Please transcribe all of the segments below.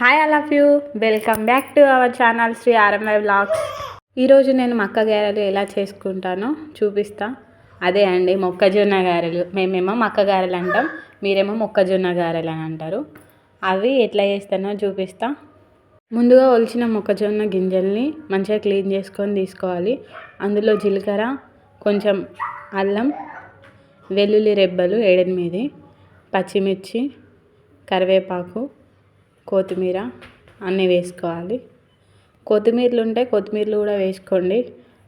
Hi all of you welcome back to our channel Sri RMI blogs ఈరోజు నేను మక్క గారెలు ఎలా చేసుకుంటానో చూపిస్తా. అదే అండి మొక్కజొన్న గారెలు. మేమేమో మక్క గారెలు అంటాం మీరేమో మొక్కజొన్న గారెలు అని అంటారు. అవి ఎట్లా చేస్తానో చూపిస్తా. ముందుగా ఒలిచిన మొక్కజొన్న గింజల్ని మంచిగా క్లీన్ చేసుకొని తీసుకోవాలి. అందులో జీలకర్ర కొంచెం అల్లం వెల్లుల్లి రెబ్బలు ఏడెనిమిది పచ్చిమిర్చి కరివేపాకు కొత్తిమీర అన్నీ వేసుకోవాలి. కొత్తిమీరలు ఉంటే కొత్తిమీరలు కూడా వేసుకోండి.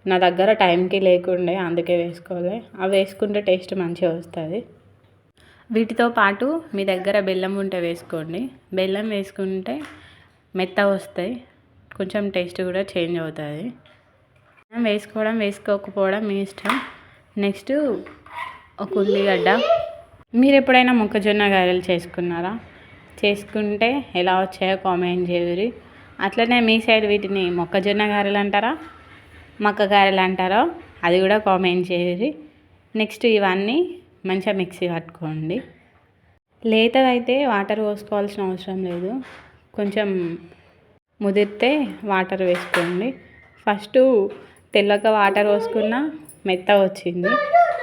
నా దగ్గర టైంకి లేకుండే అందుకే వేసుకోవాలి. అవి వేసుకుంటే టేస్ట్ మంచిగా వస్తుంది. వీటితో పాటు మీ దగ్గర బెల్లం ఉంటే వేసుకోండి. బెల్లం వేసుకుంటే మెత్త వస్తాయి కొంచెం టేస్ట్ కూడా చేంజ్ అవుతుంది. వేసుకోవడం వేసుకోకపోవడం మీ ఇష్టం. నెక్స్ట్ ఒక ఉల్లిగడ్డ. మీరు ఎప్పుడైనా మొక్కజొన్న గారెలు చేసుకున్నారా? చేసుకుంటే ఎలా వచ్చాయో కామెంట్ చేయరు. అట్లనే మీ సైడ్ వీటిని మొక్కజొన్న గారెలు అంటారా? మక్క గారెలు అంటారో అది కూడా కామెంట్ చేయరు. నెక్స్ట్ ఇవన్నీ మంచిగా మిక్సీ పట్టుకోండి. లేతగా అయితే వాటర్ పోసుకోవాల్సిన అవసరం లేదు. కొంచెం ముదిరితే వాటర్ వేసుకోండి. ఫస్ట్ తెల్లక వాటర్ పోసుకున్న మెత్త వచ్చింది.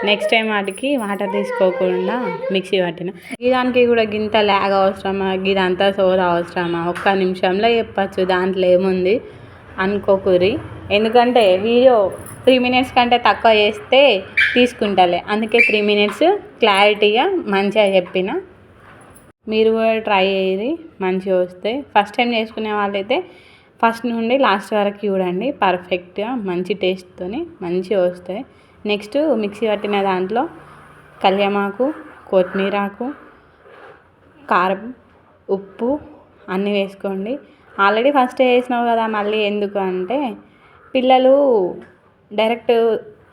నెక్స్ట్ టైం వాటికి వాటర్ తీసుకోకుండా మిక్సీ పట్టిన. దానికి కూడా గింత లాగ్ అవసరమా? గిదంతా సోద అవసరమా? ఒక్క నిమిషంలో చెప్పచ్చు దాంట్లో ఏముంది? అనుకోకూరి. ఎందుకంటే వీడియో త్రీ మినిట్స్ కంటే తక్కువ చేస్తే తీసుకుంటాలే. అందుకే త్రీ మినిట్స్ క్లారిటీగా మంచిగా చెప్పిన. మీరు కూడా ట్రై చేయరు మంచిగా వస్తాయి ఫస్ట్ టైం చేసుకునే వాళ్ళైతే ఫస్ట్ నుండి లాస్ట్ వరకు చూడండి. పర్ఫెక్ట్గా మంచి టేస్ట్తో మంచిగా వస్తాయి. నెక్స్ట్ మిక్సీ పట్టిన దాంట్లో కళ్యామాకు కొత్తిమీరాకు కారం ఉప్పు అన్నీ వేసుకోండి. ఆల్రెడీ ఫస్ట్ వేసినావు కదా మళ్ళీ ఎందుకు అంటే పిల్లలు డైరెక్ట్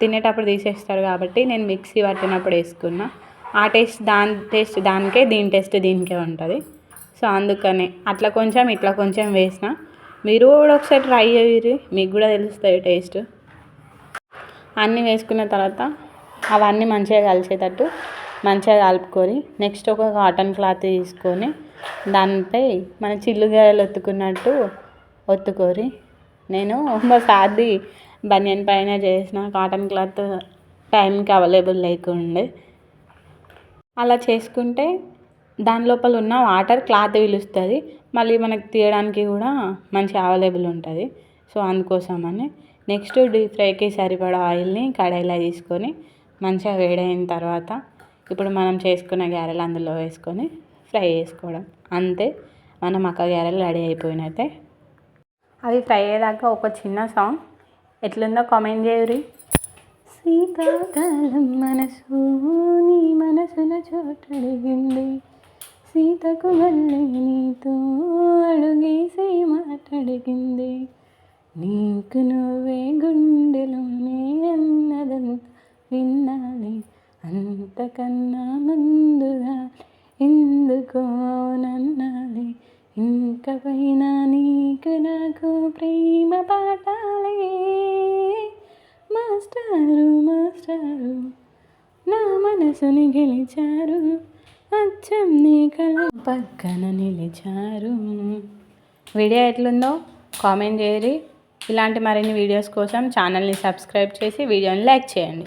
తినేటప్పుడు తీసేస్తారు కాబట్టి నేను మిక్సీ పట్టినప్పుడు వేసుకున్నా. ఆ టేస్ట్ దాని టేస్ట్ దానికే దీని టేస్ట్ దీనికే ఉంటుంది. సో అందుకనే అట్లా కొంచెం ఇట్లా కొంచెం వేసిన. మీరు కూడా ఒకసారి ట్రై చేయరు మీకు కూడా తెలుస్తుంది టేస్ట్. అన్నీ వేసుకున్న తర్వాత అవన్నీ మంచిగా కలిసేటట్టు మంచిగా కలుపుకొని నెక్స్ట్ ఒక కాటన్ క్లాత్ తీసుకొని దానిపై మన చిల్లుగాయలు ఒత్తుకున్నట్టు ఒత్తుకొని నేను మా సార్ది బనియన్ పైన చేసిన కాటన్ క్లాత్ టైంకి అవైలబుల్ లేకుండే. అలా చేసుకుంటే దాని లోపల ఉన్న వాటర్ క్లాత్ పిలుస్తుంది. మళ్ళీ మనకు తీయడానికి కూడా మంచి అవైలబుల్ ఉంటుంది. సో అందుకోసమని నెక్స్ట్ డీప్ ఫ్రైకి సరిపడా ఆయిల్ని కడాయిలో తీసుకొని మంచిగా వేడైన తర్వాత ఇప్పుడు మనం చేసుకున్న గారెలు అందులో వేసుకొని ఫ్రై చేసుకోవడం. అంతే మన మక్క గారెలు రెడీ అయిపోయినట్టే. అవి ఫ్రై అయ్యేదాకా ఒక చిన్న సాంగ్. ఎట్లుందో కామెంట్ చేయరు సీతాకాలం మనసు నీ మనసున చోటడిగింది సీతకు మళ్ళీ నీతో అడుగేసి మాట్లాడిగింది నీకు నువ్వే గుండెలోనే అన్నదంత విన్నాలి అంతకన్నా ముందుగా ఎందుకో నన్నాలి ఇంక పైన నీకు నాకు ప్రేమ పాఠాలే. మాస్టారు మాస్టారు నా మనసుని గెలిచారు. అచ్చం నీ కళ పక్కన నిలిచారు. వీడియో ఎట్లుందో కామెంట్ చేయరి ఇలాంటి మరిన్ని వీడియోస్ కోసం ఛానల్ని సబ్స్క్రైబ్ చేసి వీడియోని లైక్ చేయండి.